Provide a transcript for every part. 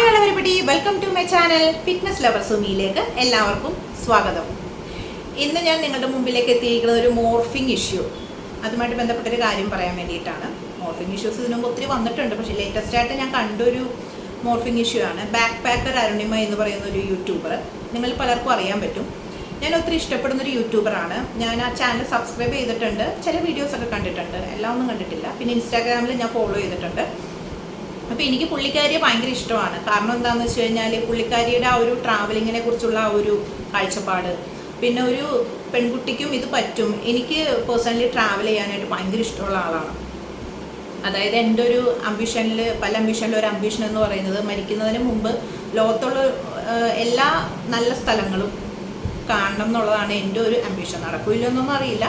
Hi welcome to my channel fitness lover സുമിയിലേക്ക് എല്ലാവർക്കും സ്വാഗതം. ഇന്ന് ഞാൻ നിങ്ങളുടെ മുമ്പിലേക്ക് എത്തിയിരിക്കുന്നത് ഒരു മോർഫിംഗ് ഇഷ്യൂ അതുമായിട്ട് ബന്ധപ്പെട്ടൊരു കാര്യം പറയാൻ വേണ്ടിയിട്ടാണ്. മോർഫിംഗ് ഇഷ്യൂസ് ഇതിനു മുമ്പ് ഒത്തിരി വന്നിട്ടുണ്ട്. പക്ഷേ ലേറ്റസ്റ്റ് ആയിട്ട് ഞാൻ കണ്ടൊരു മോർഫിംഗ് ഇഷ്യൂ ആണ്. ബാക്ക് പാക്കർ അരുണിമ എന്ന് പറയുന്ന ഒരു യൂട്യൂബർ നിങ്ങൾ പലർക്കും അറിയാൻ പറ്റും. ഞാൻ ഒത്തിരി ഇഷ്ടപ്പെടുന്ന ഒരു യൂട്യൂബറാണ് ഞാൻ ആ ചാനൽ സബ്സ്ക്രൈബ് ചെയ്തിട്ടുണ്ട്. ചില വീഡിയോസൊക്കെ കണ്ടിട്ടുണ്ട്. എല്ലാം ഒന്നും കണ്ടിട്ടില്ല. പിന്നെ ഇൻസ്റ്റാഗ്രാമിൽ ഞാൻ ഫോളോ ചെയ്തിട്ടുണ്ട്. അപ്പോൾ എനിക്ക് പുള്ളിക്കാരിയെ ഭയങ്കര ഇഷ്ടമാണ്. കാരണം എന്താണെന്ന് വെച്ച് കഴിഞ്ഞാൽ പുള്ളിക്കാരിയുടെ ആ ഒരു ട്രാവലിങ്ങിനെ കുറിച്ചുള്ള ആ ഒരു കാഴ്ചപ്പാട്. പിന്നെ ഒരു പെൺകുട്ടിക്കും ഇത് പറ്റും. എനിക്ക് പേഴ്സണലി ട്രാവൽ ചെയ്യാനായിട്ട് ഭയങ്കര ഇഷ്ടമുള്ള ആളാണ്. അതായത് എന്റെ ഒരു അംബിഷനിൽ പല അംബിഷനിൽ ഒരു അംബിഷൻ എന്ന് പറയുന്നത് മരിക്കുന്നതിന് മുമ്പ് ലോകത്തുള്ള എല്ലാ നല്ല സ്ഥലങ്ങളും കാണണം എന്നുള്ളതാണ് എന്റെ ഒരു അംബിഷൻ നടക്കില്ലെന്നൊന്നും അറിയില്ല.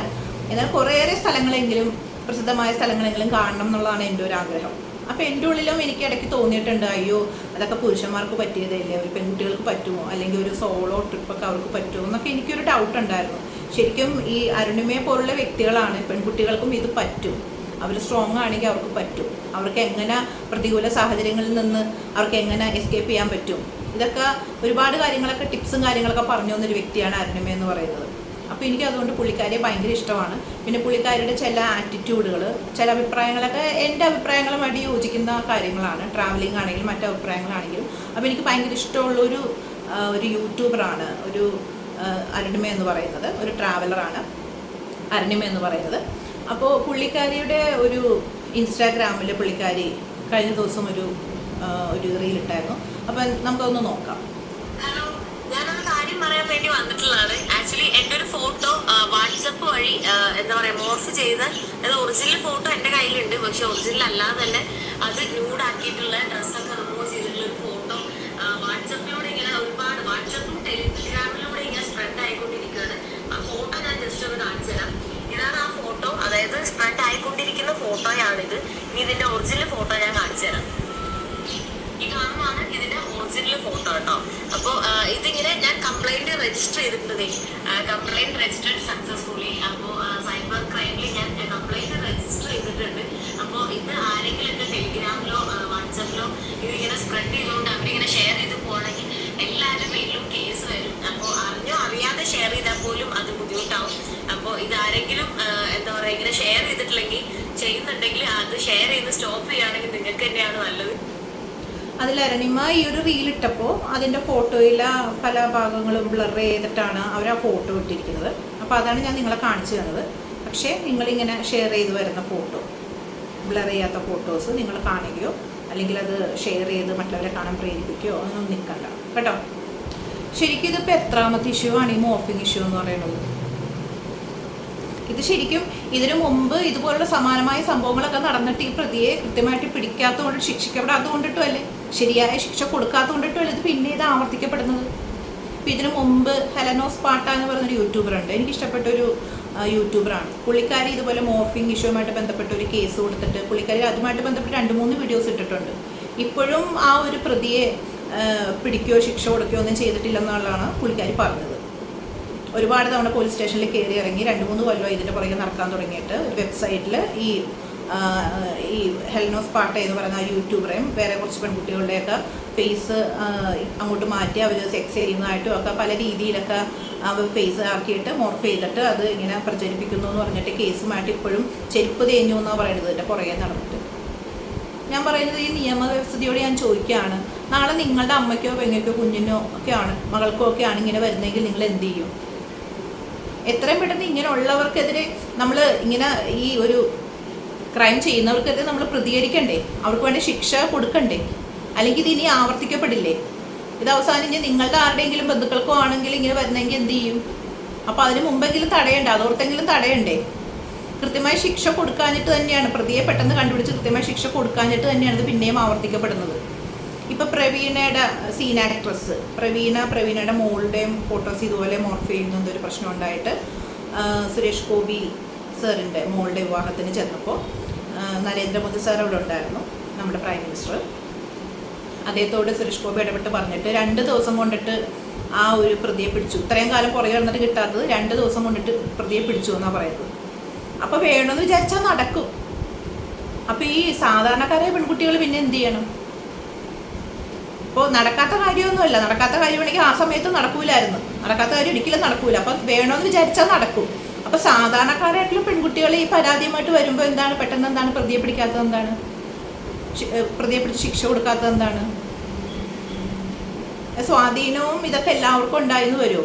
എന്നാൽ കുറേയേറെ സ്ഥലങ്ങളെങ്കിലും പ്രസിദ്ധമായ സ്ഥലങ്ങളെങ്കിലും കാണണം എന്നുള്ളതാണ് എന്റെ ഒരു ആഗ്രഹം. അപ്പോൾ എന്റെ ഉള്ളിലും എനിക്ക് ഇടയ്ക്ക് തോന്നിയിട്ടുണ്ട് അയ്യോ അതൊക്കെ പുരുഷന്മാർക്ക് പറ്റിയതല്ലേ? ഒരു പെൺകുട്ടികൾക്ക് പറ്റുമോ? അല്ലെങ്കിൽ ഒരു സോളോ ട്രിപ്പൊക്കെ അവർക്ക് പറ്റുമോ? എന്നൊക്കെ എനിക്കൊരു ഡൗട്ട് ഉണ്ടായിരുന്നു. ശരിക്കും ഈ അരുണിമയെ പോലുള്ള വ്യക്തികളാണ് പെൺകുട്ടികൾക്കും ഇത് പറ്റും. അവർ സ്ട്രോങ് ആണെങ്കിൽ അവർക്ക് പറ്റും. അവർക്ക് എങ്ങനെ പ്രതികൂല സാഹചര്യങ്ങളിൽ നിന്ന് അവർക്ക് എങ്ങനെ എസ്കേപ്പ് ചെയ്യാൻ പറ്റും? ഇതൊക്കെ ഒരുപാട് കാര്യങ്ങളൊക്കെ ടിപ്സും കാര്യങ്ങളൊക്കെ പറഞ്ഞു തന്നൊരു വ്യക്തിയാണ് അരുണിമ എന്ന് പറയുന്നത്. അപ്പോൾ എനിക്ക് അതുകൊണ്ട് പുള്ളിക്കാരിയെ ഭയങ്കര ഇഷ്ടമാണ്. പിന്നെ പുള്ളിക്കാരിയുടെ ചില ആറ്റിറ്റ്യൂഡുകൾ ചില അഭിപ്രായങ്ങളൊക്കെ എന്റെ അഭിപ്രായങ്ങളുമായിട്ട് യോജിക്കുന്ന കാര്യങ്ങളാണ്. ട്രാവലിംഗ് ആണെങ്കിലും മറ്റു അഭിപ്രായങ്ങളാണെങ്കിലും. അപ്പോൾ എനിക്ക് ഭയങ്കര ഇഷ്ടമുള്ളൊരു ഒരു യൂട്യൂബറാണ്. ഒരു അരുണിമ എന്ന് പറയുന്നത്. ഒരു ട്രാവലറാണ് അരുണിമ എന്ന് പറയുന്നത്. അപ്പോൾ പുള്ളിക്കാരിയുടെ ഒരു ഇൻസ്റ്റാഗ്രാമിൽ പുള്ളിക്കാരി കഴിഞ്ഞ ദിവസം ഒരു ഒരു റീൽ ഇട്ടായിരുന്നു. അപ്പം നമുക്കൊന്ന് നോക്കാം. കാര്യം പറയാൻ വേണ്ടി വന്നിട്ടുള്ളതാണ്. ആക്ച്വലി എന്റെ ഒരു ഫോട്ടോ വാട്സപ്പ് വഴി എന്താ പറയാ മോർഫ് ചെയ്ത് അത് ഒറിജിനൽ ഫോട്ടോ എന്റെ കയ്യിലുണ്ട്. പക്ഷെ ഒറിജിനൽ അല്ലാതെ തന്നെ അത് ന്യൂഡാക്കിയിട്ടുള്ള ഡ്രസ്സൊക്കെ റിമൂവ് ചെയ്തിട്ടുള്ള ഒരു ഫോട്ടോ വാട്സപ്പിലൂടെ ഇങ്ങനെ ഒരുപാട് വാട്സപ്പും ടെലിഗ്രാമിലൂടെ ഇങ്ങനെ സ്പ്രെഡ് ആയിക്കൊണ്ടിരിക്കുകയാണ്. ആ ഫോട്ടോ ഞാൻ ജസ്റ്റ് ഒന്ന് കാണിച്ചു തരാം. ഇതാണ് ആ ഫോട്ടോ അതായത് സ്പ്രെഡ് ആയിക്കൊണ്ടിരിക്കുന്ന ഫോട്ടോയാണിത് ഇനി ഇതിന്റെ ഒറിജിനൽ ഫോട്ടോ ഞാൻ കാണിച്ചു തരാം. ഈ കാണുന്നതാണ് ഇതിന്റെ ഒറിജിനൽ ഫോട്ടോ കേട്ടോ. അപ്പോൾ ഇതിങ്ങനെ ഞാൻ കംപ്ലൈന്റ് രജിസ്റ്റർ ചെയ്തിട്ടുണ്ട് കംപ്ലൈന്റ് രജിസ്റ്റർഡ് സക്സസ്ഫുള്ളി അപ്പോൾ സൈബർ ക്രൈമിൽ ഞാൻ കംപ്ലൈന്റ് രജിസ്റ്റർ ചെയ്തിട്ടുണ്ട് അപ്പോൾ ഇത് ആരെങ്കിലും എന്റെ ടെലിഗ്രാമിലോ വാട്സപ്പിലോ ഇതിങ്ങനെ സ്പ്രെഡ് ചെയ്തുകൊണ്ട് അവരിങ്ങനെ ഷെയർ ചെയ്ത് പോകണമെങ്കിൽ എല്ലാവരുടെ പേരിലും കേസ് വരും അപ്പോൾ അറിഞ്ഞോ അറിയാതെ ഷെയർ ചെയ്താൽ പോലും അത് ബുദ്ധിമുട്ടാവും അപ്പോൾ ഇതാരെങ്കിലും ആ, എന്താ പറയുക ഇങ്ങനെ ഷെയർ ചെയ്തിട്ടില്ലെങ്കിൽ ചെയ്യുന്നുണ്ടെങ്കിൽ അത് ഷെയർ ചെയ്ത് സ്റ്റോപ്പ് ചെയ്യുകയാണെങ്കിൽ നിങ്ങൾക്ക് തന്നെയാണ് നല്ലത് അതിൽ അരുണിമ ഈ ഒരു റീൽ ഇട്ടപ്പോൾ അതിന്റെ ഫോട്ടോയിൽ പല ഭാഗങ്ങളും ബ്ലർ ചെയ്തിട്ടാണ് അവർ ആ ഫോട്ടോ ഇട്ടിരിക്കുന്നത്. അപ്പോൾ അതാണ് ഞാൻ നിങ്ങളെ കാണിച്ചു തന്നത്. പക്ഷേ നിങ്ങളിങ്ങനെ ഷെയർ ചെയ്ത് വരുന്ന ഫോട്ടോ ബ്ലർ ചെയ്യാത്ത ഫോട്ടോസ് നിങ്ങൾ കാണുകയോ അല്ലെങ്കിൽ അത് ഷെയർ ചെയ്ത് മറ്റുള്ളവരെ കാണാൻ പ്രേരിപ്പിക്കുകയോ ഒന്നും നിൽക്കണ്ട കേട്ടോ? ശരിക്കും ഇതിപ്പോൾ എത്രാമത്തെ ഇഷ്യൂ ആണ് ഈ മോഫിങ് ഇഷ്യൂ എന്ന് പറയുന്നത്? ഇത് ശരിക്കും ഇതിനു മുമ്പ് ഇതുപോലുള്ള സമാനമായ സംഭവങ്ങളൊക്കെ നടന്നിട്ട് ഈ പ്രതിയെ കൃത്യമായിട്ട് പിടിക്കാത്തതുകൊണ്ട് ശിക്ഷിക്കപ്പെടാത്തതുകൊണ്ടിട്ടും അല്ലേ? ശരിയായ ശിക്ഷ കൊടുക്കാത്തതുകൊണ്ടിട്ടും അല്ലേ ഇത് പിന്നെ ഇത് ആവർത്തിക്കപ്പെടുന്നത്. ഇപ്പം ഇതിനു മുമ്പ് ഹെലനോസ് പാട്ട എന്ന് ഉണ്ട്. എനിക്ക് ഇഷ്ടപ്പെട്ട ഒരു യൂട്യൂബറാണ് പുള്ളിക്കാരി ഇതുപോലെ മോർഫിംഗ് ഇഷ്യൂമായിട്ട് ബന്ധപ്പെട്ട ഒരു കേസ് കൊടുത്തിട്ട് പുള്ളിക്കാരി അതുമായിട്ട് ബന്ധപ്പെട്ട് രണ്ട് മൂന്ന് വീഡിയോസ് ഇട്ടിട്ടുണ്ട്. ഇപ്പോഴും ആ ഒരു പ്രതിയെ പിടിക്കുകയോ ശിക്ഷ കൊടുക്കുകയോ ഒന്നും ചെയ്തിട്ടില്ലെന്നുള്ളതാണ് പുള്ളിക്കാരി പറഞ്ഞത്. ഒരുപാട് തവണ പോലീസ് സ്റ്റേഷനിൽ കയറി ഇറങ്ങി രണ്ട് മൂന്ന് കൊല്ലം ഇതിന്റെ പുറകെ നടക്കാൻ തുടങ്ങിയിട്ട് വെബ്സൈറ്റിൽ ഈ ഈ ഹെൽനോസ് പാട്ട എന്ന് പറയുന്ന ആ യൂട്യൂബറേയും വേറെ കുറച്ച് പെൺകുട്ടികളുടെയൊക്കെ ഫേസ് അങ്ങോട്ട് മാറ്റി അവർ സെക്സ് ചെയ്യുന്നതായിട്ടും ഒക്കെ പല രീതിയിലൊക്കെ ഫേസ് ആക്കിയിട്ട് മോർഫ് ചെയ്തിട്ട് അത് ഇങ്ങനെ പ്രചരിപ്പിക്കുന്നു എന്ന് പറഞ്ഞിട്ട് കേസ് മാറ്റി ഇപ്പോഴും ചെരുപ്പ് തേഞ്ഞു എന്നാണ് പറയുന്നത് എന്റെ പുറകെ നടന്നിട്ട്. ഞാൻ പറയുന്നത് ഈ നിയമവ്യവസ്ഥയോട് ഞാൻ ചോദിക്കുകയാണ്. നാളെ നിങ്ങളുടെ അമ്മയ്ക്കോ പെങ്ങയ്ക്കോ കുഞ്ഞിനോ ഒക്കെയാണ് മകൾക്കോ ഒക്കെ ആണ് ഇങ്ങനെ വരുന്നതെങ്കിൽ നിങ്ങൾ എന്ത് ചെയ്യും? എത്രയും പെട്ടെന്ന് ഇങ്ങനെ ഉള്ളവർക്കെതിരെ നമ്മൾ ഇങ്ങനെ ഈ ഒരു ക്രൈം ചെയ്യുന്നവർക്കെതിരെ നമ്മൾ പ്രതികരിക്കണ്ടേ? അവർക്ക് വേണ്ടി ശിക്ഷ കൊടുക്കണ്ടേ? അല്ലെങ്കിൽ ഇത് ഇനി ആവർത്തിക്കപ്പെടില്ലേ? ഇത് അവസാനം ഇനി നിങ്ങളുടെ ആരുടെയെങ്കിലും ബന്ധുക്കൾക്കോ ആണെങ്കിൽ ഇങ്ങനെ വരുന്നെങ്കിൽ എന്ത് ചെയ്യും? അപ്പോൾ അതിന് മുമ്പെങ്കിലും തടയണ്ടേ? അതോർത്തെങ്കിലും തടയണ്ടേ? കൃത്യമായ ശിക്ഷ കൊടുക്കാഞ്ഞിട്ട് തന്നെയാണ്. പ്രതിയെ പെട്ടെന്ന് കണ്ടുപിടിച്ച് കൃത്യമായ ശിക്ഷ കൊടുക്കാഞ്ഞിട്ട് തന്നെയാണ് ഇത് പിന്നെയും ആവർത്തിക്കപ്പെടുന്നത്. ഇപ്പം പ്രവീണയുടെ സീൻ ആക്ട്രസ് പ്രവീണ പ്രവീണയുടെ മോളുടെയും ഫോട്ടോസ് ഇതുപോലെ മോർഫ് ചെയ്യുന്ന ഒരു പ്രശ്നം ഉണ്ടായിട്ട് സുരേഷ് ഗോപി സാറിന്റെ മോളുടെ വിവാഹത്തിന് ചെന്നപ്പോൾ നരേന്ദ്രമോദി സാർ അവിടെ ഉണ്ടായിരുന്നു നമ്മുടെ പ്രൈം മിനിസ്റ്റർ അദ്ദേഹത്തോട് സുരേഷ് ഗോപി ഇടപെട്ട് പറഞ്ഞിട്ട് രണ്ട് ദിവസം കൊണ്ടിട്ട് ആ ഒരു പ്രതിയെ പിടിച്ചു. ഇത്രയും കാലം പുറകെ വന്നിട്ട് കിട്ടാത്തത് രണ്ട് ദിവസം കൊണ്ടിട്ട് പ്രതിയെ പിടിച്ചു എന്നാണ് പറയുന്നത്. അപ്പോൾ വേണമെന്ന് വിചാരിച്ചാൽ നടക്കും. അപ്പോൾ ഈ സാധാരണക്കാരായ പെൺകുട്ടികൾ പിന്നെ എന്ത് ചെയ്യണം? ഇപ്പോൾ നടക്കാത്ത കാര്യമൊന്നുമല്ല. നടക്കാത്ത കാര്യമാണെങ്കിൽ ആ സമയത്ത് നടക്കൂലായിരുന്നു. നടക്കാത്ത കാര്യം ഒരിക്കലും നടക്കൂല. അപ്പം വേണമെന്ന് വിചാരിച്ചാൽ നടക്കും. അപ്പൊ സാധാരണക്കാരായിട്ടുള്ള പെൺകുട്ടികൾ ഈ പരാതിയുമായിട്ട് വരുമ്പോൾ എന്താണ്? പെട്ടെന്ന് എന്താണ് പ്രതിയെ പിടിക്കാത്തത് എന്താണ് പ്രതിയെ പിടിച്ച് ശിക്ഷ കൊടുക്കാത്തത് എന്താണ്? സ്വാധീനവും ഇതൊക്കെ എല്ലാവർക്കും ഉണ്ടായിരുന്നു വരുമോ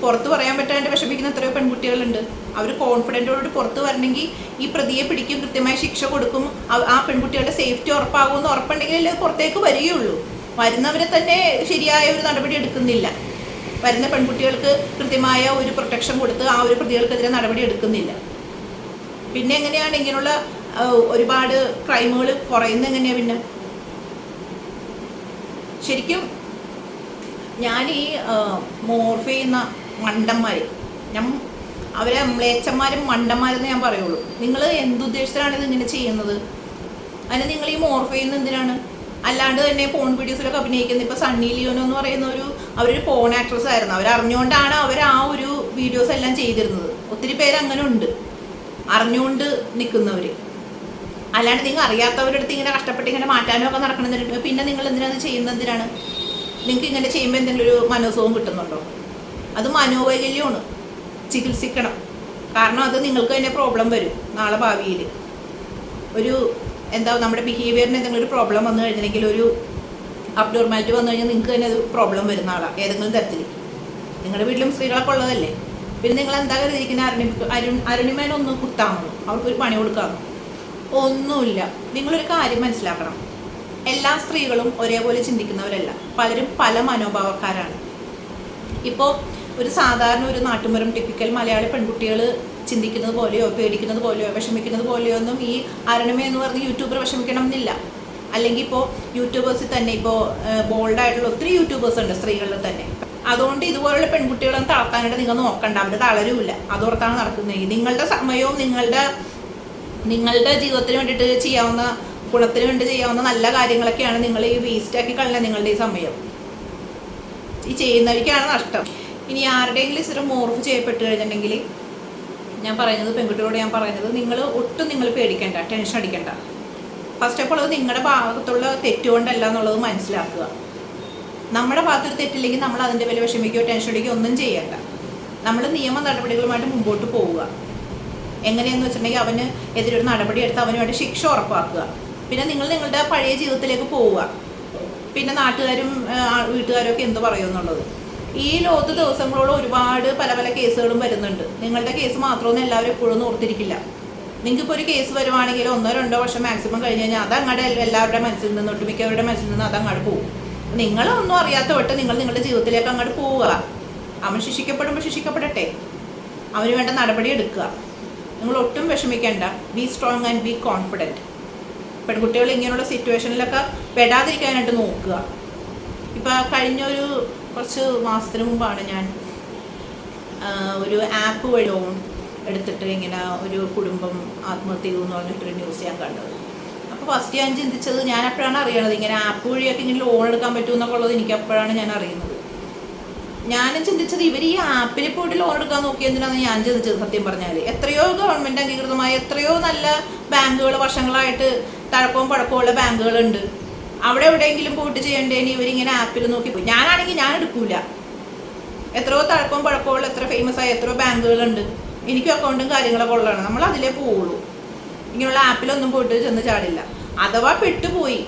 പുറത്ത് പറയാൻ പറ്റാണ്ട് വിഷമിക്കുന്ന എത്രയോ പെൺകുട്ടികളുണ്ട്. അവർ കോൺഫിഡന്റോട് പുറത്ത് വരണമെങ്കിൽ ഈ പ്രതിയെ പിടിക്കും കൃത്യമായി ശിക്ഷ കൊടുക്കും. ആ- പെൺകുട്ടികളുടെ സേഫ്റ്റി ഉറപ്പാകുമെന്ന് ഉറപ്പുണ്ടെങ്കിൽ പുറത്തേക്ക് വരികയുള്ളൂ. വരുന്നവരെ തന്നെ ശരിയായ ഒരു നടപടി എടുക്കുന്നില്ല. വരുന്ന പെൺകുട്ടികൾക്ക് കൃത്യമായ ഒരു പ്രൊട്ടക്ഷൻ കൊടുത്ത് ആ ഒരു പ്രതികൾക്കെതിരെ നടപടി എടുക്കുന്നില്ല. പിന്നെ എങ്ങനെയാണ് ഇങ്ങനെയുള്ള ഒരുപാട് ക്രൈമുകൾ കുറയുന്നത് എങ്ങനെയാ പിന്നെ? ശരിക്കും ഞാൻ ഈ മോർഫ് ചെയ്യുന്ന മണ്ടന്മാർ ഞാൻ അവരെ മ്ലേച്ഛന്മാരും മണ്ടന്മാരെന്ന് ഞാൻ പറയുള്ളൂ. നിങ്ങൾ എന്തുദ്ദേശത്തിലാണ് ഇത് ഇങ്ങനെ ചെയ്യുന്നത്? അതിന് നിങ്ങൾ ഈ മോർഫ് ചെയ്യുന്നത് എന്തിനാണ്? അല്ലാണ്ട് തന്നെ ഫോൺ വീഡിയോസിലൊക്കെ അഭിനയിക്കുന്നത് ഇപ്പോൾ സണ്ണി ലിയോനോ എന്ന് പറയുന്ന ഒരു അവരൊരു പോൺ ആക്ട്രസ് ആയിരുന്നു. അവർ അറിഞ്ഞുകൊണ്ടാണ് അവർ ആ ഒരു വീഡിയോസ് എല്ലാം ചെയ്തിരുന്നത്. ഒത്തിരി പേര് അങ്ങനെ ഉണ്ട്. അറിഞ്ഞുകൊണ്ട് നിൽക്കുന്നവർ അല്ലാണ്ട് നിങ്ങൾ അറിയാത്തവരുടെ അടുത്ത് ഇങ്ങനെ കഷ്ടപ്പെട്ട് ഇങ്ങനെ മാറ്റാനും ഒക്കെ നടക്കണമെന്നില്ല പിന്നെ നിങ്ങൾ എന്തിനാണ് ഇത് ചെയ്യുന്നത് എന്തിനാണ്? നിങ്ങൾക്ക് ഇങ്ങനെ ചെയ്യുമ്പോൾ എന്തെങ്കിലും ഒരു മനോസവും കിട്ടുന്നുണ്ടോ? അത് മനോവൈകല്യമാണ്. ചികിത്സിക്കണം. കാരണം അത് നിങ്ങൾക്ക് തന്നെ പ്രോബ്ലം വരും നാളെ ഭാവിയിൽ ഒരു എന്താ നമ്മുടെ ബിഹേവിയറിന് എന്തെങ്കിലും ഒരു പ്രോബ്ലം വന്നു കഴിഞ്ഞിട്ടുണ്ടെങ്കിൽ ഒരു അബ്നോർമാലിറ്റി വന്നു കഴിഞ്ഞാൽ നിങ്ങൾക്ക് തന്നെ ഒരു പ്രോബ്ലം വരുന്ന ആളാണ് ഏതെങ്കിലും തരത്തിൽ നിങ്ങളുടെ വീട്ടിലും സ്ത്രീകളൊക്കെ ഉള്ളതല്ലേ? പിന്നെ നിങ്ങൾ എന്താ കരുതിയിരിക്കുന്ന? അരുണി അരുൺ അരുണിമേനൊന്ന് കുത്താമോ അവർക്കൊരു പണി കൊടുക്കാമോ ഒന്നുമില്ല. നിങ്ങളൊരു കാര്യം മനസ്സിലാക്കണം. എല്ലാ സ്ത്രീകളും ഒരേപോലെ ചിന്തിക്കുന്നവരല്ല. പലരും പല മനോഭാവക്കാരാണ്. ഇപ്പോൾ ഒരു സാധാരണ ഒരു നാട്ടുമ്പുറം ടിപ്പിക്കൽ മലയാളി പെൺകുട്ടികൾ ചിന്തിക്കുന്നത് പോലെയോ പേടിക്കുന്നത് പോലെയോ വിഷമിക്കുന്നത് പോലെയോ ഒന്നും ഈ അരുണിമ എന്ന് പറഞ്ഞ് യൂട്യൂബർ വിഷമിക്കണം എന്നില്ല അല്ലെങ്കിൽ ഇപ്പോൾ യൂട്യൂബേഴ്സിൽ തന്നെ ഇപ്പോൾ ബോൾഡായിട്ടുള്ള ഒത്തിരി യൂട്യൂബേഴ്സ് ഉണ്ട് സ്ത്രീകളിൽ തന്നെ. അതുകൊണ്ട് ഇതുപോലുള്ള പെൺകുട്ടികളൊന്നും തളർത്താനായിട്ട് നിങ്ങൾ നോക്കണ്ട അവർ തളരുമില്ല. അതോർത്താണ് നടക്കുന്നത്. നിങ്ങളുടെ സമയവും നിങ്ങളുടെ നിങ്ങളുടെ ജീവിതത്തിന് വേണ്ടിയിട്ട് ചെയ്യാവുന്ന ഗുണത്തിന് വേണ്ടി ചെയ്യാവുന്ന നല്ല കാര്യങ്ങളൊക്കെയാണ് നിങ്ങൾ ഈ വേസ്റ്റ് ആക്കി കളയുന്നത് നിങ്ങളുടെ ഈ സമയം. ഈ ചെയ്യുന്നവർക്കാണ് നഷ്ടം. ഇനി ആരുടെയെങ്കിലും ഇച്ചിരി മോർഫ് ചെയ്യപ്പെട്ട് കഴിഞ്ഞിട്ടുണ്ടെങ്കിൽ ഞാൻ പറയുന്നത് പെൺകുട്ടികളോട് ഞാൻ പറയുന്നത് നിങ്ങൾ ഒട്ടും നിങ്ങൾ പേടിക്കേണ്ട ടെൻഷൻ അടിക്കണ്ട. ഫസ്റ്റ് ഓഫ് ഓൾ അത് നിങ്ങളുടെ ഭാഗത്തുള്ള തെറ്റുകൊണ്ടല്ല എന്നുള്ളത് മനസ്സിലാക്കുക. നമ്മുടെ ഭാഗത്തൊരു തെറ്റില്ലെങ്കിൽ നമ്മൾ അതിന്റെ വില വിഷമിക്കുകയോ ടെൻഷൻ അടിക്കുകയോ ഒന്നും ചെയ്യണ്ട. നമ്മൾ നിയമ നടപടികളുമായിട്ട് മുമ്പോട്ട് പോവുക. എങ്ങനെയെന്ന് വെച്ചിട്ടുണ്ടെങ്കിൽ അവന് എതിരൊരു നടപടി എടുത്ത് അവനുമായിട്ട് ശിക്ഷ ഉറപ്പാക്കുക. പിന്നെ നിങ്ങൾ നിങ്ങളുടെ പഴയ ജീവിതത്തിലേക്ക് പോവുക. പിന്നെ നാട്ടുകാരും വീട്ടുകാരും ഒക്കെ എന്ത് പറയുമെന്നുള്ളത് ഈ ലോകത്ത് ദിവസങ്ങളോളം ഒരുപാട് പല പല കേസുകളും വരുന്നുണ്ട്. നിങ്ങളുടെ കേസ് മാത്രമൊന്നും എല്ലാവരും എപ്പോഴും ഓർത്തിരിക്കില്ല. നിങ്ങൾക്കിപ്പോൾ ഒരു കേസ് വരുവാണെങ്കിൽ ഒന്നോ രണ്ടോ വർഷം മാക്സിമം കഴിഞ്ഞ് കഴിഞ്ഞാൽ അത് അങ്ങോട്ട് എല്ലാവരുടെ മനസ്സിൽ നിന്ന് ഒട്ടുമിക്കവരുടെ മനസ്സിൽ നിന്ന് അത് അങ്ങോട്ട് പോകും നിങ്ങളൊന്നും അറിയാത്ത വിട്ട് നിങ്ങൾ നിങ്ങളുടെ ജീവിതത്തിലേക്ക് അങ്ങോട്ട് പോവുക. അവൻ ശിക്ഷിക്കപ്പെടുമ്പോൾ ശിക്ഷിക്കപ്പെടട്ടെ. അവന് വേണ്ട നടപടി എടുക്കുക. നിങ്ങൾ ഒട്ടും വിഷമിക്കേണ്ട. Be strong and be confident പെൺകുട്ടികൾ ഇങ്ങനെയുള്ള സിറ്റുവേഷനിലൊക്കെ പെടാതിരിക്കാനായിട്ട് നോക്കുക. ഇപ്പം കഴിഞ്ഞൊരു കുറച്ച് മാസത്തിന് മുമ്പാണ് ഞാൻ ഒരു ആപ്പ് വഴി ലോൺ എടുത്തിട്ട് ഇങ്ങനെ ഒരു കുടുംബം ആത്മഹത്യ ചെയ്തു എന്ന് പറഞ്ഞിട്ടൊരു ന്യൂസ് ഞാൻ കണ്ടത്. അപ്പോൾ ഫസ്റ്റ് ഞാൻ ചിന്തിച്ചത് ഞാൻ അപ്പോഴാണ് അറിയണത് ഇങ്ങനെ ആപ്പ് വഴിയൊക്കെ ഇങ്ങനെ ലോൺ എടുക്കാൻ പറ്റുമെന്നൊക്കെ ഉള്ളത് എനിക്ക് അപ്പോഴാണ് ഞാൻ അറിയുന്നത്. ഞാൻ ചിന്തിച്ചത് ഇവർ ഈ ആപ്പിൽ പോയിട്ട് ലോൺ എടുക്കാൻ നോക്കി എന്തിനാണെന്ന് ഞാൻ ചിന്തിച്ചത് സത്യം പറഞ്ഞാൽ എത്രയോ ഗവൺമെന്റ് അംഗീകൃതമായ എത്രയോ നല്ല ബാങ്കുകൾ വർഷങ്ങളായിട്ട് തഴക്കവും പഴക്കവും ഉള്ള ബാങ്കുകളുണ്ട്. അവിടെ എവിടെയെങ്കിലും പോയിട്ട് ചെയ്യേണ്ടതിന് ഇവരിങ്ങനെ ആപ്പിൽ നോക്കി പോയി. ഞാനാണെങ്കിൽ ഞാൻ എടുക്കൂല. എത്രയോ തഴക്കവും പഴക്കമുള്ള എത്ര ഫേമസ് ആയ എത്രയോ ബാങ്കുകളുണ്ട്. എനിക്കും അക്കൗണ്ടും കാര്യങ്ങളൊക്കെ ഉള്ളതാണ്. നമ്മൾ അതിലേ പോവുള്ളൂ. ഇങ്ങനെയുള്ള ആപ്പിലൊന്നും പോയിട്ട് ചെന്ന് ചാടില്ല. അഥവാ പെട്ടുപോയി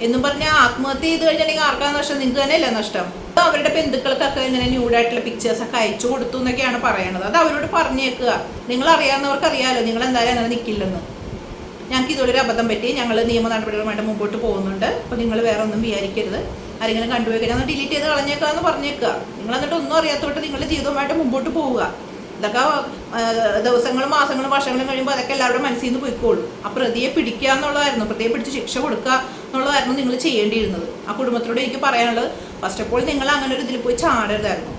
എന്നും പറഞ്ഞ ആത്മഹത്യ ചെയ്ത് കഴിഞ്ഞിട്ടുണ്ടെങ്കിൽ ആർക്കാണ് നഷ്ടം? നിങ്ങൾക്ക് തന്നെയല്ലേ നഷ്ടം? അവരുടെ ബന്ധുക്കൾക്കൊക്കെ ഇങ്ങനെ ന്യൂഡായിട്ടുള്ള പിക്ചേഴ്സ് ഒക്കെ അയച്ചു കൊടുത്തു എന്നൊക്കെയാണ് പറയണത്. അത് അവരോട് പറഞ്ഞേക്കുക. നിങ്ങൾ അറിയാവുന്നവർക്ക് അറിയാമല്ലോ നിങ്ങൾ എന്തായാലും അങ്ങനെ നിൽക്കില്ലെന്ന് ഞങ്ങൾക്ക് ഇതുപോലെ അബദ്ധം പറ്റി. ഞങ്ങൾ നിയമ നടപടികളുമായിട്ട് മുമ്പോട്ട് പോകുന്നുണ്ട്. അപ്പോൾ നിങ്ങൾ വേറെ ഒന്നും വിചാരിക്കരുത്. ആരെങ്കിലും കണ്ടുപോയി കഴിഞ്ഞാൽ ഡിലീറ്റ് ചെയ്ത് കളഞ്ഞേക്കാന്ന് പറഞ്ഞേക്കുക. നിങ്ങൾ എന്നിട്ട് ഒന്നും അറിയാത്തോട്ട് നിങ്ങളുടെ ജീവിതവുമായിട്ട് മുമ്പോട്ട് പോവുക. ഇതൊക്കെ ദിവസങ്ങളും മാസങ്ങളും വർഷങ്ങളും കഴിയുമ്പോൾ അതൊക്കെ എല്ലാവരുടെ മനസ്സിൽ നിന്ന് പോയിക്കോളും. ആ പ്രതിയെ പിടിക്കുക എന്നുള്ളതായിരുന്നു. പ്രതിയെ പിടിച്ച് ശിക്ഷ കൊടുക്കുക എന്നുള്ളതായിരുന്നു നിങ്ങൾ ചെയ്യേണ്ടിയിരുന്നത്. ആ കുടുംബത്തോട് എനിക്ക് പറയാനുള്ളത് ഫസ്റ്റ് ഓഫ് ഓൾ നിങ്ങൾ അങ്ങനെ ഒരു ഇതിൽ പോയി ചാടരുതായിരുന്നു.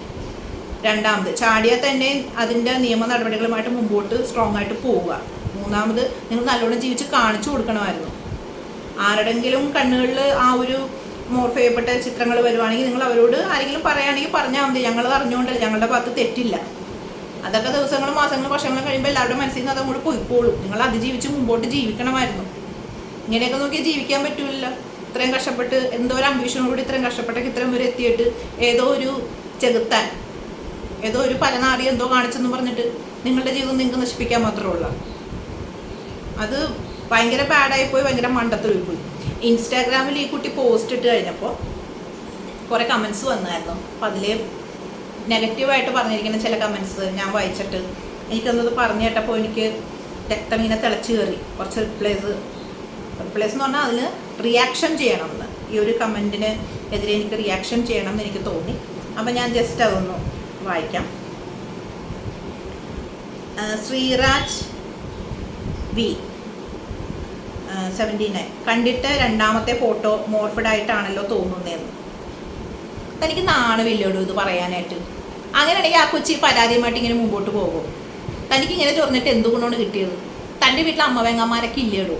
രണ്ടാമത് ചാടിയാൽ തന്നെ അതിന്റെ നിയമ നടപടികളുമായിട്ട് മുമ്പോട്ട് സ്ട്രോങ് ആയിട്ട് പോവുക. മൂന്നാമത് നിങ്ങൾ നല്ലോണം ജീവിച്ച് കാണിച്ചു കൊടുക്കണമായിരുന്നു. ആരുടെങ്കിലും കണ്ണുകളിൽ ആ ഒരു മോർഫ് ചെയ്യപ്പെട്ട ചിത്രങ്ങൾ വരുവാണെങ്കിൽ നിങ്ങൾ അവരോട് ആരെങ്കിലും പറയുകയാണെങ്കിൽ പറഞ്ഞാൽ മതി. ഞങ്ങൾ അറിഞ്ഞുകൊണ്ടല്ല. ഞങ്ങളുടെ ഭാഗത്ത് തെറ്റില്ല. അതൊക്കെ ദിവസങ്ങളും മാസങ്ങളും വർഷങ്ങളും കഴിയുമ്പോൾ എല്ലാവരുടെ മനസ്സിൽ നിന്ന് അതങ്ങോട്ട് പോയിക്കോളും. നിങ്ങൾ അതിജീവിച്ച് മുമ്പോട്ട് ജീവിക്കണമായിരുന്നു. ഇങ്ങനെയൊക്കെ നോക്കിയാൽ ജീവിക്കാൻ പറ്റൂല ഇത്രയും കഷ്ടപ്പെട്ട് എന്തോ ഒരു അംബീഷനോട് ഇത്രയും കഷ്ടപ്പെട്ടൊക്കെ ഇത്രയും വരെ എത്തിയിട്ട് ഏതോ ഒരു ചെകുത്താൻ ഏതോ ഒരു പലനാടി എന്തോ കാണിച്ചെന്ന് പറഞ്ഞിട്ട് നിങ്ങളുടെ ജീവിതം നിങ്ങൾക്ക് നശിപ്പിക്കാൻ മാത്രമേ ഉള്ളൂ. അത് ഭയങ്കര ബാഡായി പോയി ഭയങ്കര മണ്ടത്തിൽ പോയി. ഇൻസ്റ്റാഗ്രാമിൽ ഈ കുട്ടി പോസ്റ്റ് ഇട്ട് കഴിഞ്ഞപ്പോൾ കുറേ കമൻസ് വന്നായിരുന്നു. അപ്പം അതിൽ നെഗറ്റീവായിട്ട് പറഞ്ഞിരിക്കുന്ന ചില കമൻസ് ഞാൻ വായിച്ചിട്ട് എനിക്കന്നത് പറഞ്ഞു കേട്ടപ്പോൾ എനിക്ക് രക്തം ഇങ്ങനെ തിളച്ച് കയറി. കുറച്ച് റിപ്ലൈസ് റിപ്ലൈസ് എന്ന് പറഞ്ഞാൽ അതിന് റിയാക്ഷൻ ചെയ്യണമെന്ന്. ഈ ഒരു കമന്റിന് എതിരെ എനിക്ക് റിയാക്ഷൻ ചെയ്യണം എന്ന് എനിക്ക് തോന്നി. അപ്പം ഞാൻ ജസ്റ്റ് അതൊന്ന് വായിക്കാം. ശ്രീരാജ് വി സെവന്റി നയൻ കണ്ടിട്ട് രണ്ടാമത്തെ ഫോട്ടോ മോർഫഡായിട്ടാണല്ലോ തോന്നുന്നതെന്ന്. തനിക്ക് നാണമില്ലോടൂ ഇത് പറയാനായിട്ട്? അങ്ങനെയാണെങ്കിൽ ആ കൊച്ചി പരാതിയുമായിട്ട് ഇങ്ങനെ മുമ്പോട്ട് പോകും. തനിക്ക് ഇങ്ങനെ ചൊറിഞ്ഞിട്ട് എന്ത് ഗുണമാണ് കിട്ടിയത്? തന്റെ വീട്ടിൽ അമ്മ വെങ്ങന്മാരൊക്കെ ഇല്ലേടൂ?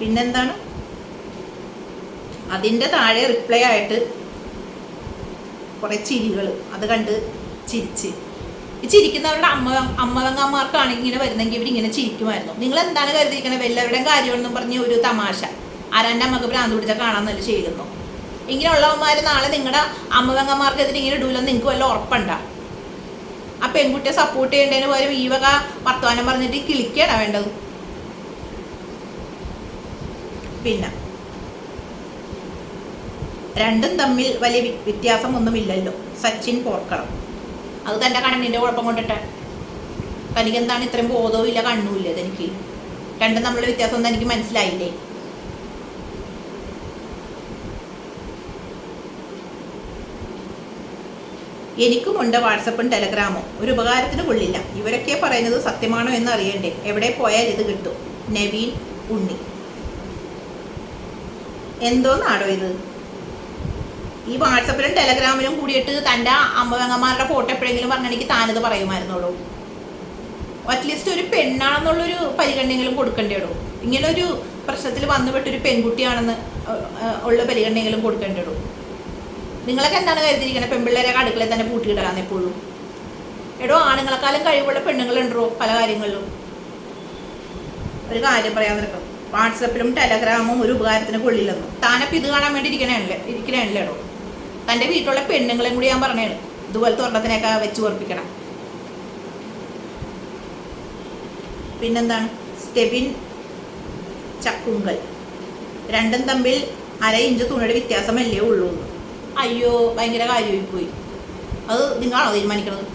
പിന്നെന്താണ്? അതിന്റെ താഴെ റിപ്ലൈ ആയിട്ട് കുറേ ചിരികൾ അത് കണ്ട് ചിരിച്ച്. ചിരിക്കുന്നവരുടെ അമ്മ അമ്മവങ്ങന്മാർക്കാണ് ഇങ്ങനെ വരുന്നെങ്കിൽ ഇവർ ഇങ്ങനെ ചിരിക്കുമായിരുന്നു. നിങ്ങൾ എന്താണ് കരുതിയിരിക്കണത് വല്ലവരുടെയും കാര്യമെന്നും പറഞ്ഞ് ഒരു തമാശ. ആരാന്റെ അമ്മയ്ക്ക് ഭ്രാന്ത് പിടിച്ചാൽ കാണാന്നല്ല ചെയ്യുന്നു ഇങ്ങനെയുള്ളവന്മാർ നാളെ നിങ്ങളുടെ അമ്മവങ്ങന്മാർക്കെതിരെ ഇങ്ങനെ ഇടൂലെന്ന് നിങ്ങൾക്ക് വല്ല ഉറപ്പുണ്ട? ആ പെൺകുട്ടിയെ സപ്പോർട്ട് ചെയ്യേണ്ടതിന് പകരം ഈ വക വർത്തമാനം പറഞ്ഞിട്ട് കിളിക്കണ വേണ്ടത്. പിന്നെ രണ്ടും തമ്മിൽ വലിയ വ്യത്യാസം വ്യത്യാസമൊന്നുമില്ലല്ലോ. സച്ചിൻ പോർക്കളം. അത് തന്റെ കണ്ണിന്റെ കുഴപ്പം കൊണ്ടിട്ട്? തനിക്ക് എന്താണ് ഇത്രയും ബോധവും ഇല്ല കണ്ണും ഇല്ല തനിക്ക് രണ്ടും തമ്മിലുള്ള വ്യത്യാസം എനിക്ക് മനസ്സിലായില്ലേ? എനിക്കുമുണ്ട് വാട്സപ്പും ടെലഗ്രാമും. ഒരു ഉപകാരത്തിന് കൊള്ളില്ല. ഇവരൊക്കെ പറയുന്നത് സത്യമാണോ എന്ന് അറിയണ്ടേ? എവിടെ പോയാൽ ഇത് കിട്ടും. നവീൻ ഉണ്ണി. എന്തോന്നാണോ ഇത്? ഈ വാട്സപ്പിലും ടെലഗ്രാമിലും കൂടിയിട്ട് തന്റെ അമ്മവങ്ങന്മാരുടെ ഫോട്ടോ എപ്പോഴെങ്കിലും പറഞ്ഞെനിക്ക് താനത് പറയുമായിരുന്നുള്ളൂ. അറ്റ്ലീസ്റ്റ് ഒരു പെണ്ണാണെന്നുള്ളൊരു പരിഗണനയെങ്കിലും കൊടുക്കേണ്ടിയുള്ളൂ ഇങ്ങനെ ഒരു പ്രശ്നത്തിൽ വന്നുപെട്ടൊരു പെൺകുട്ടിയാണെന്ന് ഉള്ള പരിഗണനയെങ്കിലും കൊടുക്കേണ്ടിയുള്ളൂ നിങ്ങളൊക്കെ എന്താണ് കരുതിയിരിക്കുന്നത് പെൺപിള്ളേരെ അടുക്കളയിൽ തന്നെ പൂട്ടിയിടാന്ന് എപ്പോഴും. എടോ ആണുങ്ങളെക്കാളും കഴിവുള്ള പെണ്ണുങ്ങളുണ്ടോ പല കാര്യങ്ങളിലും. ഒരു കാര്യം പറയാൻ നിൽക്കും വാട്സപ്പിലും ടെലഗ്രാമും ഒരു ഉപകാരത്തിന് കൊള്ളില്ലെന്നും. താനപ്പം ഇത് കാണാൻ വേണ്ടി ഇരിക്കണേ ഇരിക്കണേ ഇരിക്കണേണല്ലേടോ തന്റെ വീട്ടിലുള്ള പെണ്ണുങ്ങളെയും കൂടി ഞാൻ പറഞ്ഞാണ്. ഇതുപോലത്തെ ഒരെണ്ണത്തിനെയൊക്കെ വെച്ച് ഓർപ്പിക്കണം പിന്നെന്താണ്? സ്റ്റെബിൻ ചക്കുങ്കൽ. രണ്ടും തമ്മിൽ അര ഇഞ്ച് തുണിയുടെ വ്യത്യാസമല്ലേ ഉള്ളൂ. അയ്യോ ഭയങ്കര കാര്യമായി പോയി. അത് നിങ്ങളാണോ തീരുമാനിക്കുന്നത്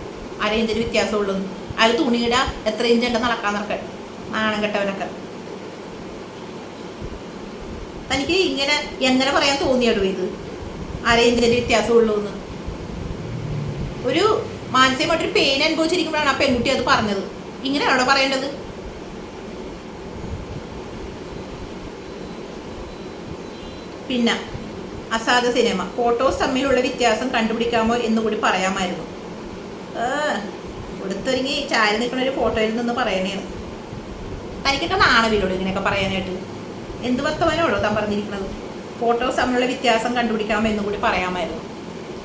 അര ഇഞ്ചിന് ഉള്ളു. അയാൾ തുണിയുടെ എത്ര ഇഞ്ച് ഉണ്ടെന്ന് നടക്കാൻ നടക്കാൻ നാണം കെട്ടവനൊക്കെ. തനിക്ക് ഇങ്ങനെ എങ്ങനെ പറയാൻ തോന്നിയടോ ഇത്? അര ഇഞ്ചിന്റെ വ്യത്യാസമുള്ളൂ എന്ന് ഒരു മാനസികമായിട്ടൊരു പെയിൻ അനുഭവിച്ചിരിക്കുമ്പോഴാണ് ആ പെൺകുട്ടി അത് പറഞ്ഞത്. ഇങ്ങനെയാണോ പറയേണ്ടത്? പിന്നെ അസാധ സിനിമ. ഫോട്ടോസ് തമ്മിലുള്ള വ്യത്യാസം കണ്ടുപിടിക്കാമോ എന്ന് കൂടി പറയാമായിരുന്നു. കൊടുത്തൊരുങ്ങി ചാരി നിൽക്കുന്ന ഒരു ഫോട്ടോയിൽ നിന്ന് പറയണേ തനിക്കൊക്കെ നാണവില്ലോട് ഇങ്ങനെയൊക്കെ പറയാനായിട്ട്. എന്ത് വർത്തമാനമാണോ താൻ പറഞ്ഞിരിക്കുന്നത്? ഫോട്ടോസ് തമ്മിലുള്ള വ്യത്യാസം കണ്ടുപിടിക്കാം എന്നും കൂടി പറയാമായിരുന്നു.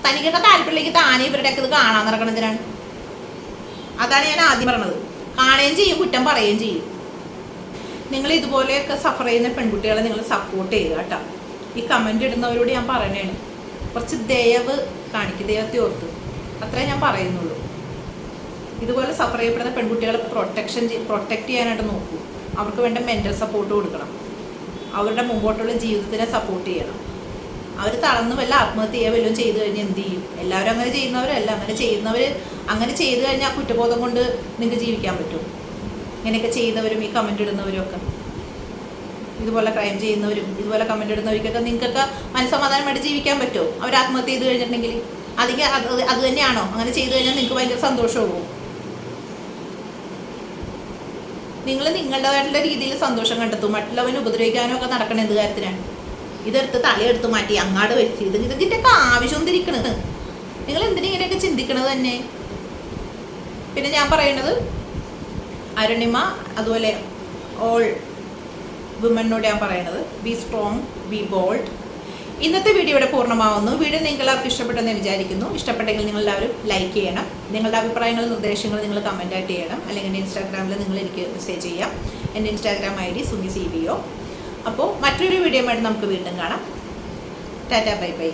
തനിക്കൊക്കെ താല്പര്യമില്ലെങ്കിൽ താനേ ഇവരുടെയൊക്കെ ഇത് കാണാൻ നടക്കണതിനാണ് അതാണ് ഞാൻ ആദ്യം പറഞ്ഞത്. കാണുകയും ചെയ്യും കുറ്റം പറയുകയും ചെയ്യും. നിങ്ങൾ ഇതുപോലെയൊക്കെ സഫർ ചെയ്യുന്ന പെൺകുട്ടികളെ നിങ്ങൾ സപ്പോർട്ട് ചെയ്യുക കേട്ടോ. ഈ കമന്റ് ഇടുന്നവരോട് ഞാൻ പറയണേണ്. കുറച്ച് ദയവ് കാണിക്കും ദൈവത്തെ ഓർത്ത്. അത്രേ ഞാൻ പറയുന്നുള്ളൂ. ഇതുപോലെ സഫർ ചെയ്യപ്പെടുന്ന പെൺകുട്ടികളെ പ്രൊട്ടക്ഷൻ പ്രൊട്ടക്റ്റ് ചെയ്യാനായിട്ട് നോക്കൂ. അവർക്ക് വേണ്ട മെന്റൽ സപ്പോർട്ട് കൊടുക്കണം. അവരുടെ മുമ്പോട്ടുള്ള ജീവിതത്തിനെ സപ്പോർട്ട് ചെയ്യണം. അവർ തളർന്നു വല്ല ആത്മഹത്യ വല്ലതും ചെയ്തു കഴിഞ്ഞാൽ എന്ത് ചെയ്യും? എല്ലാവരും അങ്ങനെ ചെയ്യുന്നവരല്ല. അങ്ങനെ ചെയ്യുന്നവർ അങ്ങനെ ചെയ്തു കഴിഞ്ഞാൽ കുറ്റബോധം കൊണ്ട് നിങ്ങൾക്ക് ജീവിക്കാൻ പറ്റും. ഇങ്ങനെയൊക്കെ ചെയ്യുന്നവരും ഈ കമന്റ് ഇടുന്നവരും ഒക്കെ. ഇതുപോലെ ക്രൈം ചെയ്യുന്നവരും ഇതുപോലെ കമന്റ് ഇടുന്നവർക്കൊക്കെ നിങ്ങൾക്കൊക്കെ മനസ്സമാധാനമായിട്ട് ജീവിക്കാൻ പറ്റുമോ? അവർ ആത്മഹത്യ ചെയ്ത് കഴിഞ്ഞിട്ടുണ്ടെങ്കിൽ അധികം അത് അത് തന്നെയാണോ? അങ്ങനെ ചെയ്തു കഴിഞ്ഞാൽ നിങ്ങൾക്ക് ഭയങ്കര സന്തോഷമാകുമോ നിങ്ങൾ നിങ്ങളുടേതായിട്ടുള്ള രീതിയിൽ സന്തോഷം കണ്ടെത്തും. മറ്റുള്ളവനെ ഉപദ്രവിക്കാനും ഒക്കെ നടക്കണ എന്ത് കാര്യത്തിനാണ് ഇതെടുത്ത് തലയെടുത്ത് മാറ്റി അങ്ങാട് വെച്ച് ഇത് ഇതിന്റെയൊക്കെ ആവശ്യം തിരിക്കണത് നിങ്ങൾ എന്തിനെങ്ങനെയൊക്കെ ചിന്തിക്കണത് തന്നെ? പിന്നെ ഞാൻ പറയണത് അരുണിമ അതുപോലെ ഓൾ വുമനോട് ഞാൻ പറയണത് ബി സ്ട്രോങ് ബി ബോൾഡ് ഇന്നത്തെ വീഡിയോ ഇവിടെ പൂർണമാവുന്നു. വീഡിയോ നിങ്ങൾക്ക് ഇഷ്ടപ്പെട്ടെന്ന് വിചാരിക്കുന്നു. ഇഷ്ടപ്പെട്ടെങ്കിൽ നിങ്ങൾ എല്ലാവരും ലൈക്ക് ചെയ്യണം. നിങ്ങളുടെ അഭിപ്രായങ്ങളും നിർദ്ദേശങ്ങളും നിങ്ങൾ കമന്റായിട്ട് ചെയ്യണം. അല്ലെങ്കിൽ ഇൻസ്റ്റാഗ്രാമിൽ നിങ്ങൾ എനിക്ക് മെസ്സേജ് ചെയ്യാം. എന്റെ Instagram I D Suni C B O അപ്പോൾ മറ്റൊരു വീഡിയോ ആയിട്ട് നമുക്ക് വീണ്ടും കാണാം. Tata bye bye.